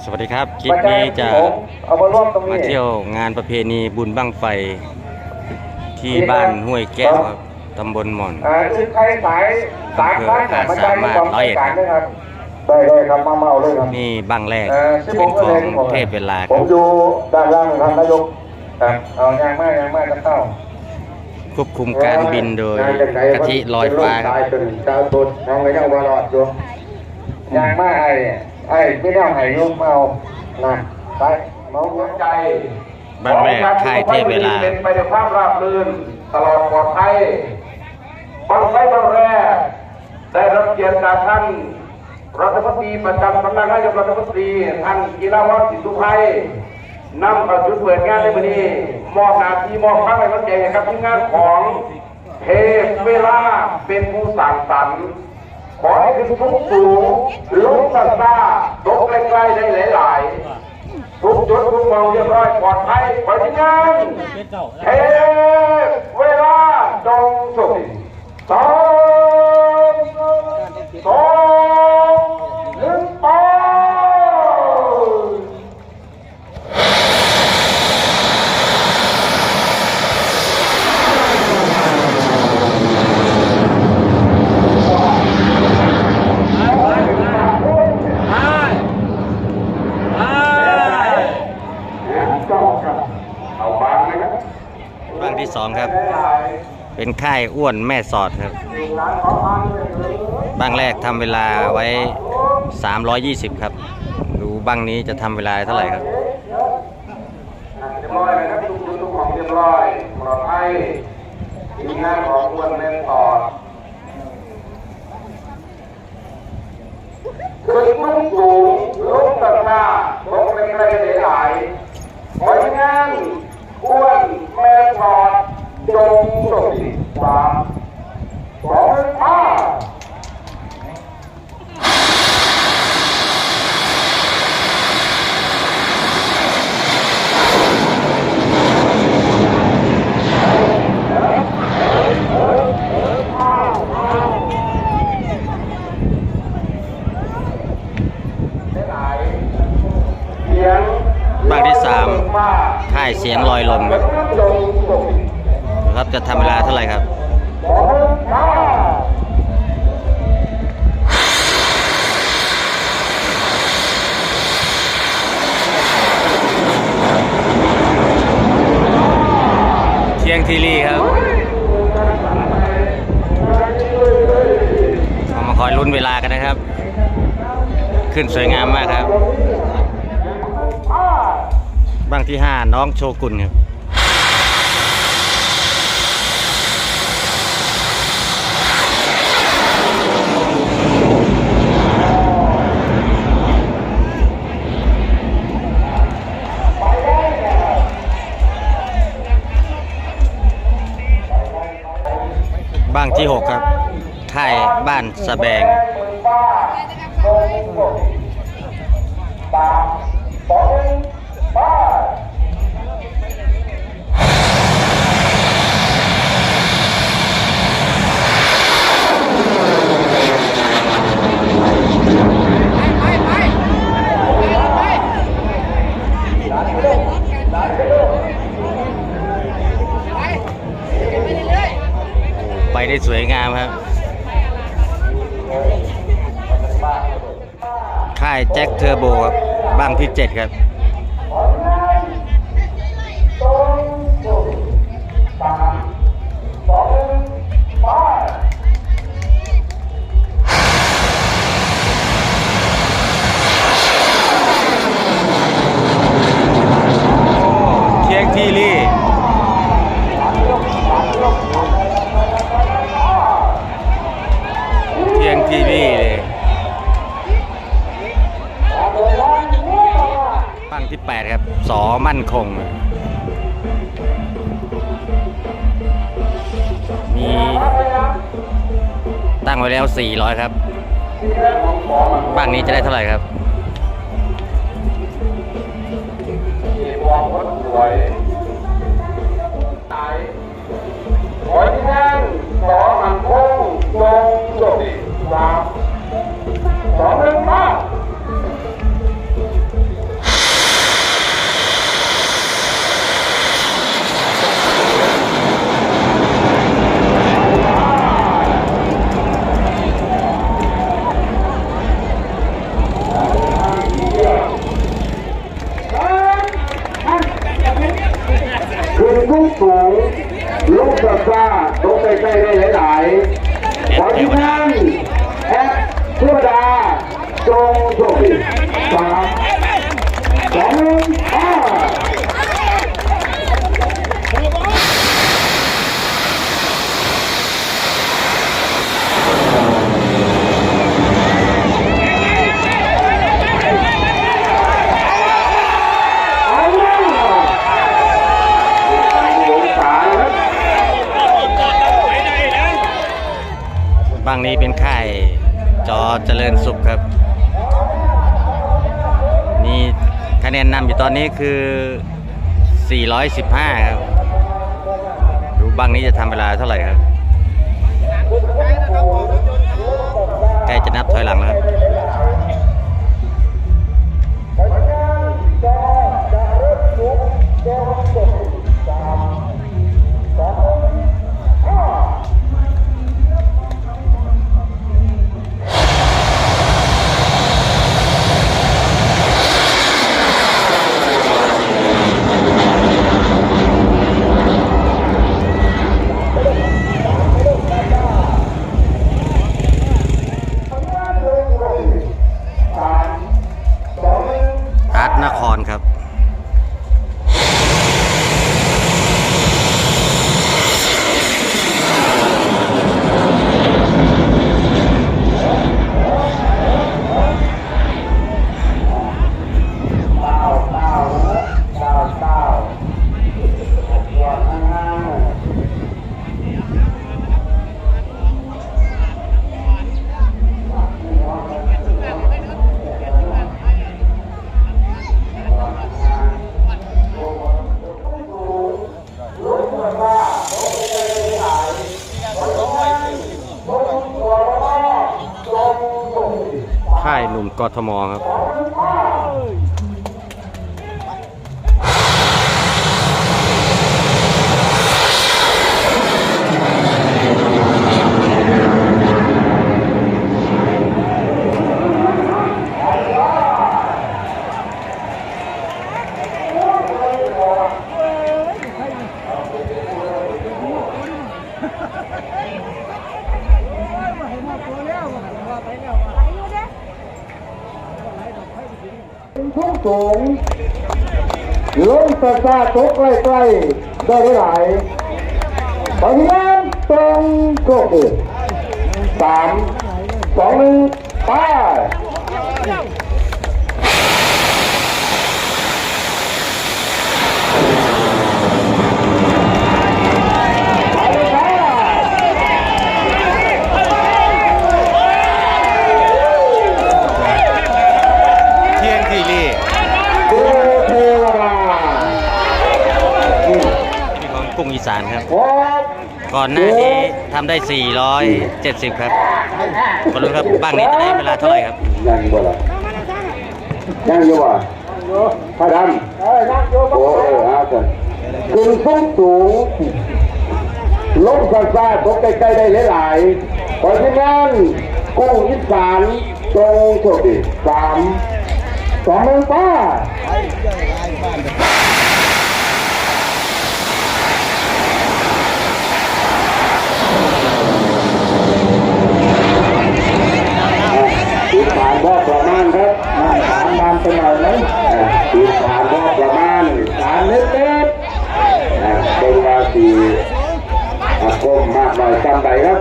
สวัสดีครับ คลิปนี้จะเอามาร่วมตรงนี้มาเที่ยวงานประเพณีบุญบั้งไฟ ที่บ้านห้วยแก้วครับตำบลหม่อนอ่าคือใครสายสายบ้านเนี่ยมาใช้ในความร้อยเอ็ดการครับด้วยครับได้ได้ครับมาเมาเลยครับนี่บั้งแรกเอ่อเป็นของเทพเวลาคผรัมบอยู่ด้านล่างครับนายกครับเอายางมากยางมากจะเข้าควบคุมการบินโดยกะทิลอยฟ้าครับตายเป็นดาวตุนน้องก็ยังวารอดอยู่ยางมากไอ้ ไอ้ไม่ได้เอาไห้ยุ่งเมานะไปเมาหัวใจบ้านแรกค่ายเทพเวลาเป็นไปด้วยความราบรื่นตลอดปลอดภัยบังไฟบังแรกได้รับเกียรติจากท่านรัฐมนตรีประจำสำนักนายกรัฐมนตรีท่านกีฬาวัฒน์สินทุไพรนำเข้าจุดเปิดงานในวันนี้มอบหน้าที่มอบข้างในวันใหญ่ให้กับทีมงานของเทพเวลาเป็นผู้สั่งสรรค์ ขอให้ขึ้นทุกสูงลุกสัตาตกใกล้ๆได้หลายๆทุกจุดทุกมองเรียบร้อยปลอดภัยขอที่งานเทเวลาจงสุขสองสองหนึ่งไป เอาบางนะครับ บั้ง ที่สองครับ เป็นค่ายอ้วนแม่สอดครับบั้งแรกทำเวลาไว้ 320 ครับ ดูบั้งนี้จะทำเวลาเท่าไหร่ครับเรียบร้อยนะครับทุกทุกของเรียบร้อยปลอดภัยทีมงานของอ้วนแม่นต่อขึ้นมุ่งสูงลงตัดหน้าลงเป็นไรหลายๆขอทีมงานอ้วนแม่ทอด จงสมสามสองห้าเสียงบั้งที่สามค่ายเสียงลอยลมครับครับจะทำเวลาเท่าไหร่ครับเที่ยงทีรีครับเรามาคอยลุ้นเวลากันนะครับ ขึ้นสวยงามมากครับ บ้างที่ 5 น้องโชกุนครับ ที่ 6 ครับ ไทยบ้านสะแบง ค่ายแจ็คเทอร์โบครับบ้างที่7ครับ คง มีตั้งไว้แล้ว 400 ครับ บ้างนี้จะได้เท่าไหร่ครับบอกว่าสวยตายขอที่นั่งสองหันคงจงสมสามสองหนึ่ง โรีสามสองห้าบางนี้เป็นไข่จอเจริญสุขครับ มีคะแนนนำอยู่ตอนนี้คือ 415 ครับ ดูบังนี้จะทำเวลาเท่าไหร่ครับ ใกล้จะนับถอยหลังแล้ว ค่ายหนุ่มกทมครับ ทุ่งสูงลมซาซาตกใกล้ๆได้หลายบางทีนั้นตรงโกคือสามสองหนึ่งไปเลยครับ เที่ยงทีรี เทเทวดา นี่ของกรุงอีสานครับ พบ ก่อนหน้านี้ทำได้ 470 ครับมาลุ้นครับบ้างนี้จะได้เวลาเท่าไหร่ครับยังบ่ละยังอยู่บ่พระดำเออยังอยู่โอ้เอออาจารย์ขึ้นสูงสูงลงซาซาตกใกล้ๆได้หลายๆเพราะฉะนั้นกุ้งอีสานตรงโชคดีสามสองหนึ่งป้า ติดฐานว่าประมาณครับฐานนานไปหน่อยไหมติดฐานว่าประมาณฐานเล็กๆเป็นราศีอาคมมากหน่อยจำใดครับ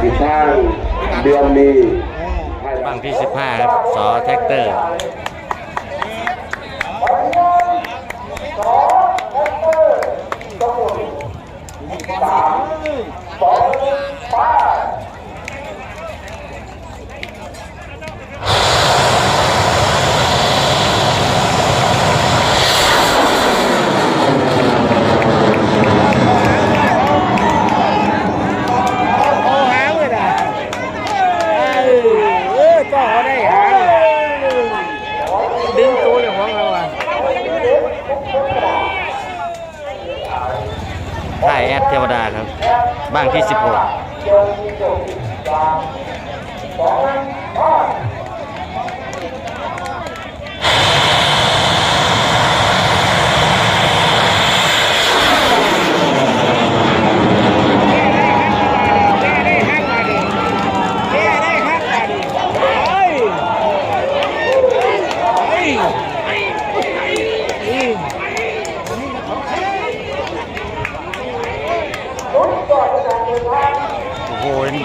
ทิศทางเดือนนี้บ้างที่ 15 ครับสอแท็กเตอร์โอ้หางเลยนะเออก็เขาได้หางดึงตัวเลยของเราอะ ค่ายแอดเทวดาครับ บ้างที่ 16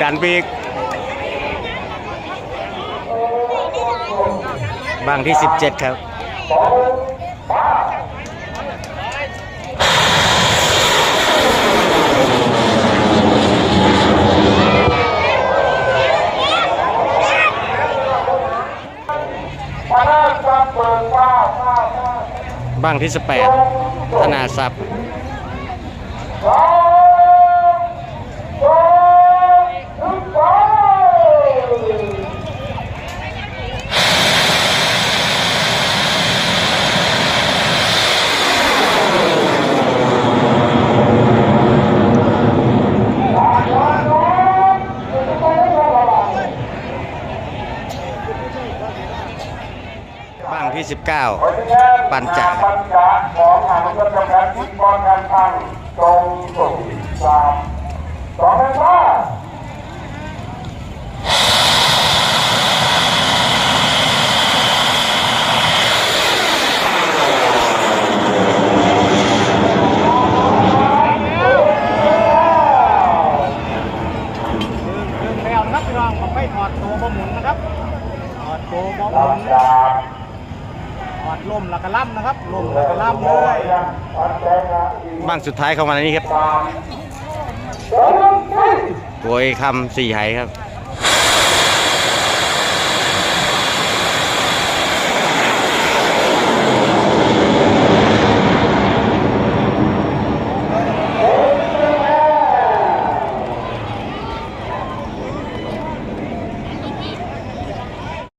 ดันไปอีกบางที่ 17 ครับบ้างที่ 18 ธนาทรัพย์ ปัญจาของทาวุธกำลังจิตบอลการพัง สุดท้ายเข้ามาในนี้ครับโวยคำสี่ไหครับ